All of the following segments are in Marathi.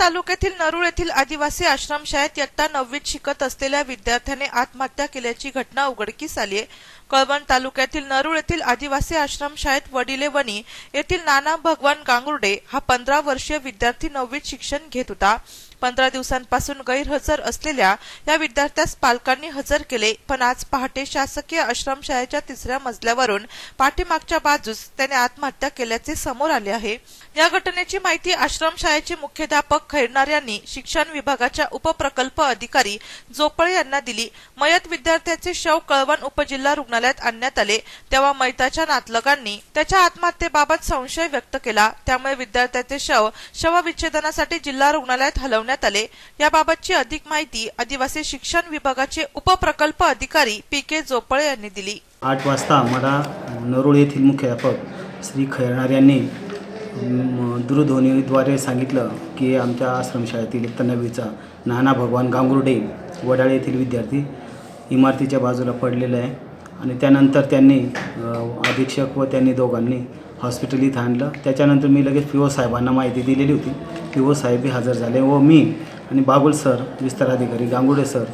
तालुक्यातील नरूळ येथील आदिवासी आश्रमशाळेत इयत्ता नववीत शिकत असलेल्या विद्यार्थ्याने आत्महत्या केल्याची घटना उघडकीस आली आहे. कळवण तालुक्यातील नरूळ येथील आदिवासी आश्रमशाळेत वडिले वणी येथील नाना भगवान गांगुर्डे हा पंधरा वर्षीय विद्यार्थी नववीत शिक्षण घेत होता. पंधरा दिवसांपासून गैरहजर असलेल्या या विद्यार्थ्यास पालकांनी हजर केले पण आज पहाटे शासकीय आश्रमशाळेच्या तिसऱ्या मजल्यावरून पाठीमागच्या बाजूस त्याने आत्महत्या केल्याचे समोर आले आहे. या घटनेची माहिती आश्रमशाळेचे मुख्याध्यापक खैरनार यांनी शिक्षण विभागाच्या उपप्रकल्प अधिकारी जोपळे यांना दिली. मयत विद्यार्थ्याचे शव कळवण उपजिल्हा रुग्णालयात आणण्यात आले. तेव्हा मयताच्या नातलगांनी त्याच्या आत्महत्येबाबत संशय व्यक्त केला. त्यामुळे विद्यार्थ्याचे शव शवविच्छेदनासाठी जिल्हा रुग्णालयात हलवण्यात आले. याबाबतची अधिक माहिती आदिवासी शिक्षण विभागाचे उपप्रकल्प अधिकारी पी के जोपळे यांनी दिली. आठ वाजता मला नरोळ येथील मुख्याध्यापक श्री खैरणार यांनी दूरध्वनीद्वारे सांगितलं की आमच्या आश्रमशाळेतील इयत्ता नववीचा नाना भगवान गांगुर्डे वडाळे येथील विद्यार्थी इमारतीच्या बाजूला पडलेला आहे. आणि त्यानंतर त्यांनी अधीक्षक व त्यांनी दोघांनी हॉस्पिटल इथं आणलं. त्याच्यानंतर मी लगेच पी ओ साहेबांना माहिती दिलेली होती. पी ओ साहेबही हजर झाले व मी आणि बागुल सर विस्तार अधिकारी गांगुर्डे सर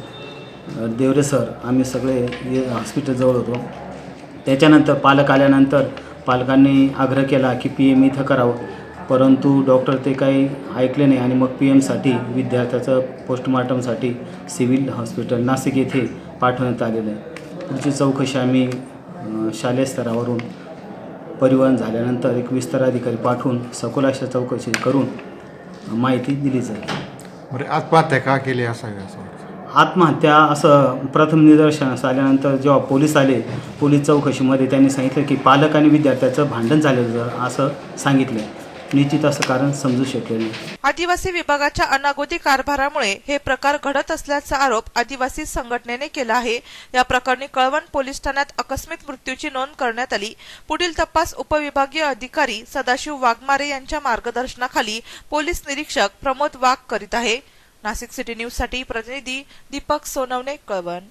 देवरे सर आम्ही सगळे हॉस्पिटलजवळ होतो. त्याच्यानंतर पालक आल्यानंतर पालकांनी आग्रह केला की पी एम इथं करावं. परंतु डॉक्टर ते काही ऐकले नाही आणि मग पी एमसाठी विद्यार्थ्याचं पोस्टमॉर्टमसाठी सिव्हिल हॉस्पिटल नाशिक येथे पाठवण्यात आलेलं आहे. पुढची चौकशी आम्ही शालेय स्तरावरून परिवहन झाल्यानंतर एक विस्तार अधिकारी पाठवून सखोल अशा चौकशी करून माहिती दिली जाईल. बरं आत्महत्या का केली असावी असं वाटतं आत्महत्या असं प्रथम निदर्शनास आल्यानंतर जेव्हा पोलीस आले पोलीस चौकशीमध्ये त्यांनी सांगितलं की पालक आणि विद्यार्थ्याचं भांडण झालेलं असं सांगितलं. निश्चित असं कारण समजू शकले नाही. आदिवासी विभागाच्या अनागोदी कारभारामुळे हे प्रकार घडत असल्याचा आरोप आदिवासी संघटनेने केला आहे. या प्रकरणी कळवण पोलीस ठाण्यात आकस्मिक मृत्यूची नोंद करण्यात आली. पुढील तपास उपविभागीय अधिकारी सदाशिव वाघमारे यांच्या मार्गदर्शनाखाली पोलीस निरीक्षक प्रमोद वाघ करीत आहे. नाशिक सिटी न्यूजसाठी प्रतिनिधी दीपक सोनवणे कळवण.